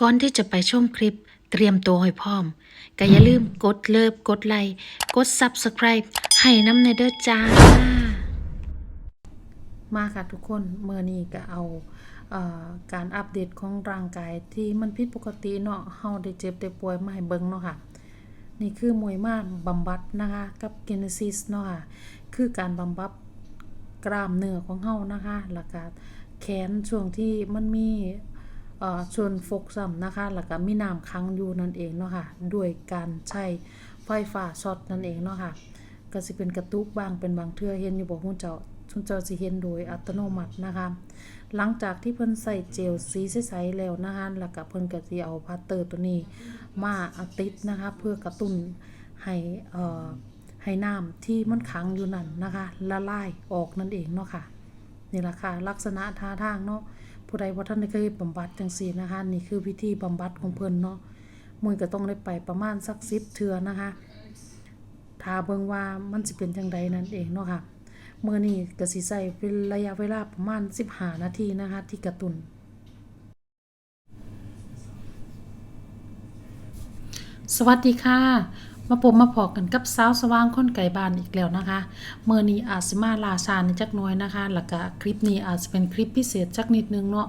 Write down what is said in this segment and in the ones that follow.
ก่อนที่จะไปชมคลิปเตรียมตัวให้พร้อมก็อย่าลืมกดเลิฟกดไลค์กด Subscribe ให้น้ำในเด้อจ้า มาค่ะทุกคนเมื่อนี้ก็เอาเออการอัปเดตของร่างกายที่มันผิดปกติเนาะเฮาได้เจ็บได้ป่วยมาให้เบิ่งเนาะค่ะนี่คือมวยม่านบำบัดนะคะกับ Genesis เนาะค่ะคือการบำบัดกล้ามเนื้อของเฮานะคะแล้วก็แขนช่วงที่มันมี เอ่อส่วนฟกซ้ำนะคะแล้วก็มีน้ำค้างอยู่นั่นเองเนาะค่ะด้วยการใช้ไฟฟ้าช็อตนั่นเองเนาะค่ะก็สิเป็นกระตุกบางเป็นบางเทื่อเห็นอยู่บ่ฮู้เจ้าทุนเจ้าสิเห็นโดยอัตโนมัตินะคะ หลังจากที่เพิ่นใส่เจลสีใสๆแล้วนะคะแล้วก็เพิ่นก็สิเอาพาสเตอร์ตัวนี้มาติดนะคะเพื่อกระตุ้นให้เอ่อให้น้ำที่มันขังอยู่นั่นนะคะละลายออกนั่นเองเนาะค่ะนี่แหละค่ะลักษณะท่าทางเนาะ ผู้ใดว่าท่านได้เคยบำบัดจังซี่นะคะนี่คือวิธีบำบัดของเพิ่นเนาะมือก็ต้องได้ไปประมาณสัก10เทือนะคะถ้าเบิ่งว่ามันสิเป็นจังใดนั่นเองเนาะค่ะเมื้อนี้ก็สิใช้เป็นระยะเวลาประมาณ15นาทีนะคะที่กระตุนสวัสดีค่ะ มาพบมาพอกันกับสาวสว่างคนไก่บ้านอีกแล้วนะคะเมื่อนี้อาจสิมาลาชาในจักน้อยนะคะ แล้วก็คลิปนี้อาจจะเป็นคลิปพิเศษจักนิดนึงเนาะ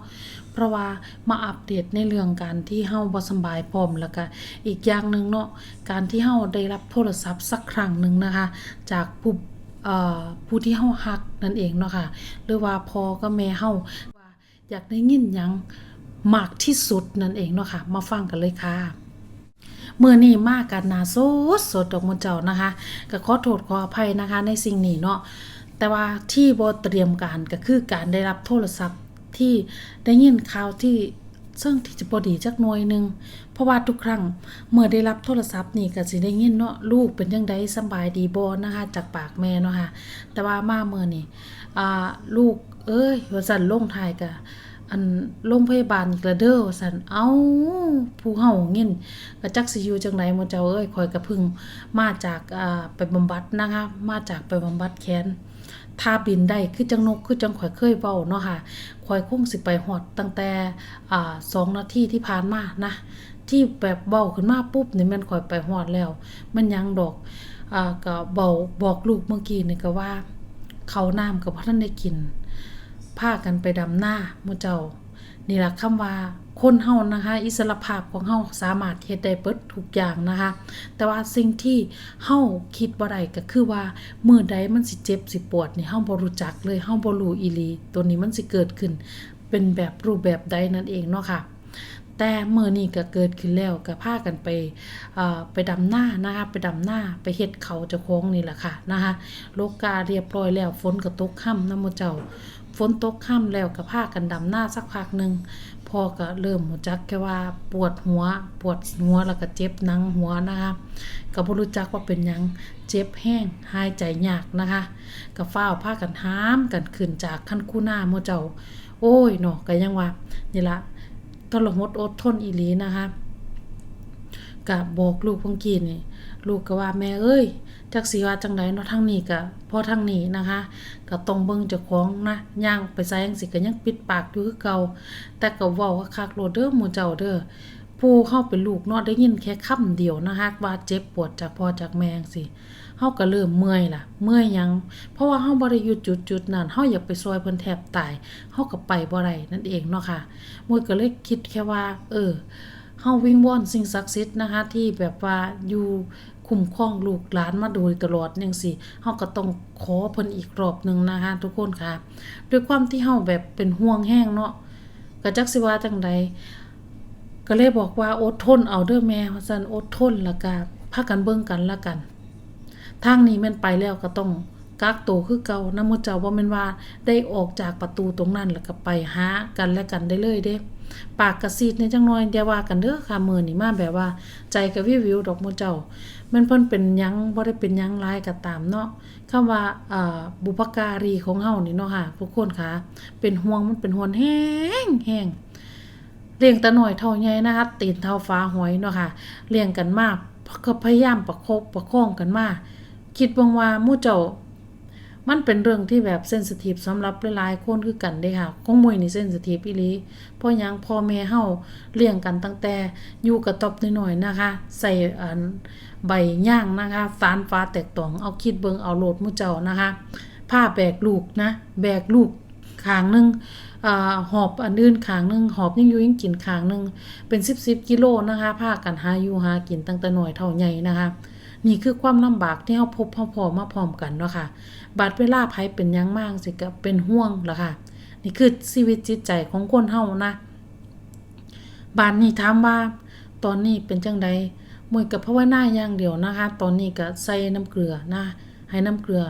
เพราะว่ามาอัปเดตในเรื่องการที่เฮาบ่สบายพร้อมแล้วก็อีกอย่างหนึ่งเนาะการที่เฮาได้รับโทรศัพท์สักครั้งหนึ่งนะคะ จากผู้เอ่อผู้ที่เฮาฮักนั่นเองเนาะค่ะหรือว่าพอกับแม่เฮาว่าอยากได้ยินหยังมากที่สุดนั่นเองเนาะค่ะมาฟังกันเลยค่ะ เมื่อนี้มากกันนาโซดสดดอกมนเจ้านะคะก็ขอโทษขออภัยนะคะ ในสิ่งนี้เนาะแต่ว่าที่บ่เตรียมการก็คือการได้รับโทรศัพท์ที่ได้ยินข่าวที่ซึ่งที่จะบ่ดีจักหน่อยหนึ่งเพราะว่าทุกครั้งเมื่อได้รับโทรศัพท์นี่ก็สิได้ยินเนาะลูกเป็นจังไดสบายดีบ่นะคะจากปากแม่เนาะค่ะแต่ว่ามาเมื่อนี่ลูกเอ้ยว่าซั่นลงทายก็ อันโรงพยาบาลกแล้วเด้อว่าซั่นเอาผู้เฮาเงินก็จักสิอยู่จังไดหมู่เจ้าเอ้ยข่อยก็เพึ่งมาจากอ่าไปบำบัดนะคะมาจากไปบำบัดแขนถ้าบินได้คือจังนกคือจังข่อยเคยเว้าเนาะค่ะข่อยคงสิไปฮอดตั้งแต่อ่า2นาทีที่ผ่านมานะ ที่แบบเว้าขึ้นมาปุ๊บนี่ม่นข่อยไปฮอดแล้ว มันยังดอกอ่าก็เว้าบอกลูกเมื่อกี้นี่ก็ว่าเขาน้ำก็บ่ทันได้กิน พากันไปดำหน้ามูเจ้า นี่แหละคำว่าคนเฮานะคะ อิสรภาพของเฮาสามารถเฮ็ดได้เบิดทุกอย่างนะคะ แต่ว่าสิ่งที่เฮาคิดบ่ได้ก็คือว่ามื้อใดมันสิเจ็บสิปวดนี่เฮาบ่รู้จักเลยเฮาบ่รู้อีหลี ตัวนี้มันสิเกิดขึ้น เป็นแบบรูปแบบใดนั่นเองเนาะค่ะแต่เมื่อนี้ก็เกิดขึ้นแล้วก็พากันไปไปดำหน้านะคะไปดำหน้าไปเฮ็ดเขาจ้าของนี่แหละค่ะนะคะโลกาเรียบร้อยแล้วฝนก็ตกค่ำนำมเจ้า ฝนตกค่ำแล้วก็พากันดำหน้าสักพักหนึ่งพ่อก็เริ่มหูจักแค่ว่าปวดหัว ปวดหัวแล้วก็เจ็บหนังหัวนะคะก็บ่รู้จักว่าเป็นยังเจ็บแห้งหายใจยากนะคะก็ฟ้าพากันห้ามกันขึ้นจากคันคู่หน้าหมู่เจ้า โอ้ยเนาะก็ยังว่านี่ละทรหดอดทนอีหลีนะคะก็บอกลูกพงกีนี่ ลูกก็ว่าแม่เอ้ยจักสิว่าจังไดเนาะทางนี้ก็พอทางนี้นะคะ ก็ต้องเบิ่งเจ้าของนะย่างไปไสจังสิก็ยังปิดปากอยู่คือเก่าแต่ก็เว้าคักๆโลดเด้อหมู่เจ้าเด้อผู้เฮาเป็นลูกเนาะได้ยินแค่คำเดียวนะคะว่าเจ็บปวดจากพ่อจากแม่งซี่เฮาก็เริ่มเมื่อยล่ะ เมื่อยยัง เพราะว่าเฮาบ่ได้อยู่จุดๆนั้นเฮาอยากไปซอยเพิ่นแทบตายเฮาก็ไปบ่ได้นั่นเองเนาะค่ะมวยก็เลยคิดแค่ว่า เออเฮาวิงวอนสิ่งศักดิ์สิทธิ์นะคะ ที่แบบว่าอยู่ คุ้มครองลูกหลานมาโดยตลอดจังซี่เฮาก็ต้องขอเพิ่นอีกรอบหนึงนะคะ ทุกคนค่ะ ด้วยความที่เฮาแบบเป็นห่วงแห้งเนาะก็จักสิว่าจังใดก็เลยบอกว่าอดทนเอาเด้อแม่ว่าซั่นอดทนแล้วก็พากันเบิ่งกันละกันทางนี้ม่นไปแล้วก็ต้องกักตัวคือเก่านะมู่เจ้าบ่แม่นว่าได้ออกจากประตูตรงนั้นแล้วก็ไปหากันและกันได้เลยเด้ ปากกระซีดในจังน้อยอย่าว่ากันเด้อค่ะมือนี้มาแบบว่า ใจก็วิววิวดอกมูเจ้า มันเพิ่นเป็นยังบ่ได้เป็นยังร้ายก็ตามเนาะคำว่าอ่าบุพการีของเฮานี่เนาะค่ะทุกคนค่ะ เป็นห่วงมันเป็นห่วงแห้งแห้งเลี้ยงแต่น้อยเท่าใหญ่นะคะตีนเท่าฟ้าหอยเนาะค่ะเลี้ยงกันมาก็พยายามประคบประคองกันมากคิดบงว่ามู่เจ้า มันเป็นเรื่องที่แบบเซนซิทีฟสำหรับหลายๆคนคือกันเด้ค่ะของมวยนี่เซนซิทีฟอีหลีเพราะหยังพ่อแม่เฮาเลี้ยงกันตั้งแต่อยู่กระต๊อบน้อยๆนะคะ ใส่อันใบย่างนะคะฟานฟ้าแตกตองเอาคิดเบิงเอาโหลดมู่เจ้านะคะ ผ้าแบกลูกนะแบกลูกขางหนึงอ่าหอบอันอื่นขางหนึงหอบยังอยู่ยังกินขางหนึงเป็น10ๆกิโลนะคะพากันหาอยู่หากินตั้งแต่น้อยเท่าใหญ่นะคะ นี่คือความลำบากที่เฮาพบพอมาพร้อมกันเนาะค่ะบาดเวลาภัยเป็นยังมากสิก็เป็นห่วงล่ะค่ะ นี่คือชีวิตจิตใจของคนเฮานะบานนี้ถามว่า ตอนนี้เป็นจังใดมวยกับภาวนาอย่างเดียวนะคะ ตอนนี้ก็ใส่น้ำเกลือนะให้น้ำเกลือ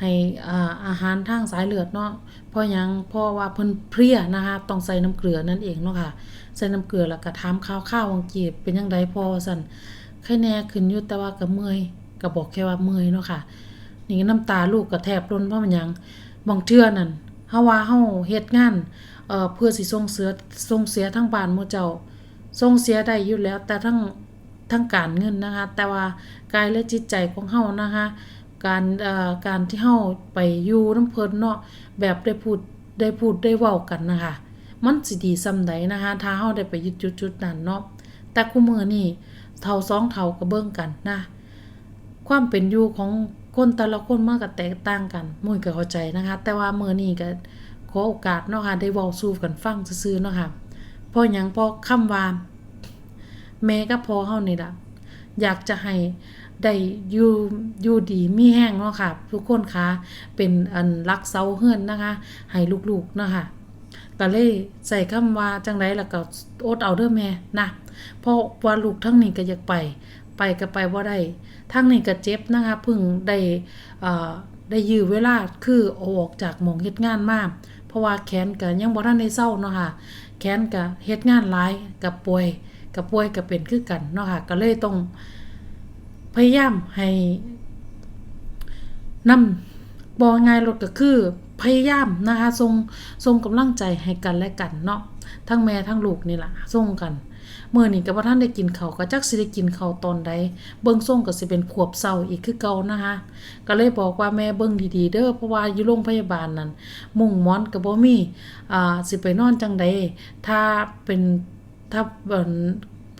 ให้อ่าอาหารทางสายเลือดเนาะเพราะยังเพราะว่าเพิ่นเพลียนะคะต้องใส่น้ำเกลือนั่นเองเนาะค่ะใส่น้ำเกลือแล้วก็ถามข่าวๆวังกีบเป็นจังไดพอสั่น ไข้แน่ขึ้นอยู่แต่ว่าก็เมื่อยก็บอกแค่ว่าเมื่อยเนาะค่ะ นี่น้ำตาลูกก็แทบล้นเพราะมันยังบางเทื่อนั่นเฮาว่าเฮาเฮ็ดงานเอ่อเพื่อสิส่งเสือส่งเสียทั้งบ้านหมู่เจ้าส่งเสียได้อยู่แล้ว แต่ทั้งทั้งการเงินนะคะ แต่ว่ากายและจิตใจของเฮานะคะการเอ่อการที่เฮาไปอยู่น้ำเพิ่นเนาะแบบได้พูดได้พูดได้เว้ากันนะคะมันสิดีซำใดนะคะถ้าเฮาได้ไปยึดจุดๆนั้นเนาะ แต่คุมื้อนี้เท่าสองเท่าก็เบิ่งกันนะ ความเป็นอยู่ของคนแต่ละคนมันก็แตกต่างกันมุ้ยก็เข้าใจนะคะ แต่ว่ามือนี้ก็ขอโอกาสเนาะค่ะได้ว้าสู่กันฟังซื่อๆเนาะค่ะเพราะหยังพราะคำว่าแม่กับพ่อเฮานี่ล่ะอยากจะให้ได้อยู่อยู่ดีมีแห้งเนาะค่ะ ทุกคนคะเป็นอันรักเสาเฮือนนะคะ ให้ลูกๆเนาะค่ะ ก็เลยใส่คำว่าจังไดแล้วก็อดเอาเด้อแม่นะเพราะว่าลูกทั้งนี้ก็อยากไป ไปก็ไปบ่าได้ทั้งนี้ก็เจ็บนะคะเพิ่งได้อ่ได้ยื้อเวลาคือออกจากหมองเฮ็ดงานมาเพราะว่าแขนก็ยังบ่ทันได้เซาเนาะค่ะแขนก็เฮ็ดงานหลายกับป่วยกับป่วยก็เป็นคือกันเนาะค่ะก็เลยต้องพยายามให้นำบ่ง่ายลดก็คือ พยายามนะคะส่งส่งกำลังใจให้กันและกันเนาะทั้งแม่ทั้งลูกนี่แหละส่งกันเมื้อนี้ก็บ่ทันได้กินเขาก็จักสิได้กินเขาตอนใดเบิ่งส่งก็สิเป็นขวบเศร้าอีกคือเก่านะคะก็เลยบอกว่าแม่เบิ่งดีๆเด้อเพราะว่าอยู่โรงพยาบาลนั่นมุ่งหมอนก็บ่มีอ่าสิไปนอนจังใดถ้าเป็นถ้าเบิ่น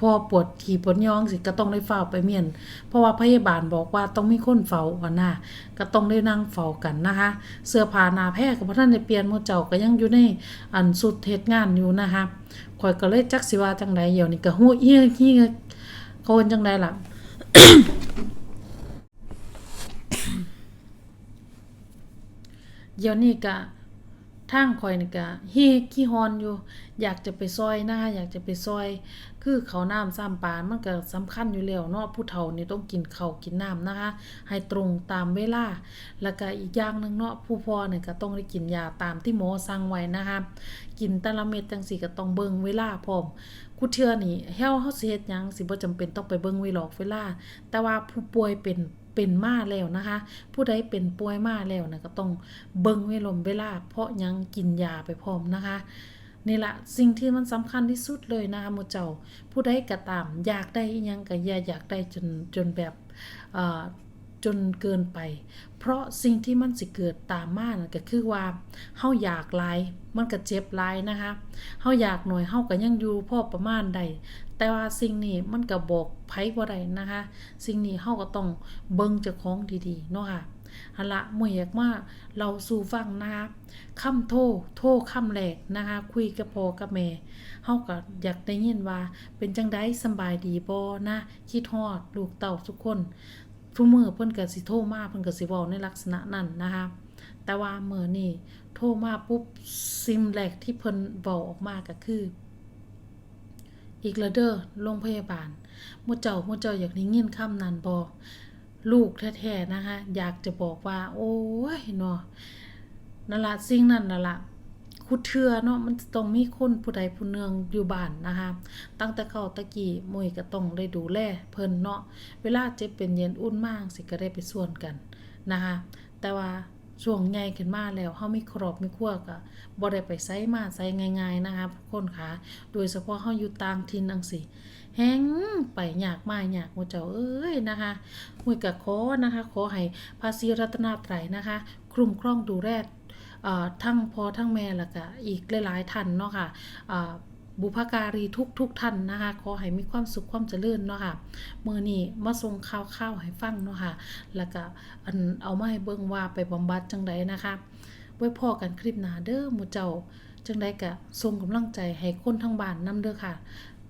พอปวดขี่ปวดย้องสิก็ต้องได้เฝ้าไปเมียน เพราะว่าพยาบาลบอกว่าต้องมีคนเฝ้าว่าน่ะก็ต้องได้นั่งเฝ้ากันนะคะ เสื้อผ้าหนาแพรก็บ่ทันได้เปลี่ยนหมู่เจ้าก็ยังอยู่ในอันสุดเฮ็ดงานอยู่นะคะข่อยก็เลยจักสิว่าจังใดเดี๋ยวนี้ก็ฮู้เฮียเฮียขาเอิ้นจังใดล่ะเดี๋ยวนี้ก็ ทางข่อยนี่ก็เฮขี้ฮอนอยู่ อยากจะไปซอยหน้าอยากจะไปซอย คือเขาน้ำซ้ำปลามันก็สำคัญอยู่แล้วเนาะผู้เฒ่านี่ต้องกินข้าวกินน้ำนะคะ ให้ตรงตามเวลา แล้วก็อีกอย่างหนึงเนาะผู้พ่อเนี่ยก็ต้องได้กินยาตามที่หมอสั่งไว้นะคะ กินแต่ละเม็ดจังซี่ก็ต้องเบิ่งเวลาพร้อมกูเทื่อนี่เฮาเฮาสิเฮ็ดหยังสิบ่จำเป็นต้องไปเบิ่งเวลอกเวลา แต่ว่าผู้ป่วยเป็น เป็นมาแล้วนะคะ ผู้ใดเป็นป่วยมาแล้วนะก็ต้องเบิ่งเวลมเวลา เพราะยังกินยาไปพร้อมนะคะนี่แหละสิ่งที่มันสำคัญที่สุดเลยนะคะมูเจ้าผู้ใดก็ตาม อยากได้ยังก็อย่าอยากได้จนจนแบบเอ่อจนเกินไป เพราะสิ่งที่มันสิเกิดตามมานั่นก็คือว่าเฮาอยากลายมันก็เจ็บลายนะคะเฮาอยากหน่อยเฮาก็ยังอยู่พอประมาณใด แต่ว่าสิ่งนี้มันก็บบอกไผบ่ได้นะคะ สิ่งนี้เฮาก็ต้องเบิ่งเจ้าของดีๆเนาะค่ะหั่นละมื้อยากมาเราสู่ฟังนะคะคำโทโทคำแรกนะคะ คุยกับพ่อกับแม่เฮาก็อยากได้ยินว่า เป็นจังได้สบายดีบ่นะคิดฮอดลูกเต้าทุกคนทุกมือเพิ่นก็สิโทรมาเพิ่นก็สิเว้าในลักษณะนั้นนะคะแต่ว่าเมื้อนี้โทรมาปุ๊บซิมแรกที่เพิ่นเว้าออกมาก็คือ อีกล้วเด้อโรงพยาบาลมูเจ้ามูเจ้าอยากได้ยินคำนั้นบ่ลูกแท้ๆนะคะ อยากจะบอกว่า โอ้ยเนาะนั่นละสิ่งนั้นน่ะล่ะคุดเทือเนาะมันต้องมีคนผู้ใดผู้หนึ่งอยู่บ้านนะคะ ตั้งแต่เขาตะกี้มวยก็ต้องได้ดูแลเพิ่นเนาะเวลาเจ็บเป็นเย็นอุ่นมากสิก็ได้ไปส่วนกันนะคะ แต่ว่า ช่วงใหญ่ขึ้นมาแล้วเฮามีครอบมีครัวก็บ่ได้ไปไสมาไสง่าย ๆ นะคะทุกคนค่ะโดยเฉพาะเฮาอยู่ต่างถิ่นจังซี่แฮงไปยากมายากหมู่เจ้าเอ้ยนะคะมวยก็ขอนะคะขอให้พระศรีรัตนตรัยนะคะคลุ้มครองดูแลเอ่อทั้งพ่อทั้งแม่แล้วก็อีกหลายๆท่านเนาะค่ะอ่า บุพการีทุกทุกท่านนะคะขอให้มีความสุขความเจริญเนาะค่ะมื้อนี้มาส่งข่าวๆให้ฟังเนาะค่ะแล้วก็อันเอามาให้เบิ่งว่าไปบำบัดจังใดนะคะไว้พอกันคลิปหน้าเด้อหมู่เจ้าจังใดก็ส่งกำลังใจให้คนทั้งบ้านนำเด้อค่ะ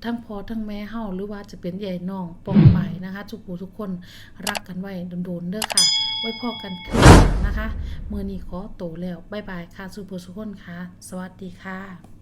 ทั้งพ่อทั้งแม่เฮาหรือว่าจะเป็นใหญ่น้องปองไปนะคะทุกผู้ทุกคนรักกันไว้โดนๆเด้อค่ะ ไว้พอกันคลิปหนานะคะ มือนี้ขอโตวแล้ว บ๊ายบายค่ะสุผู้ทุกคนค่ะ สวัสดีค่ะ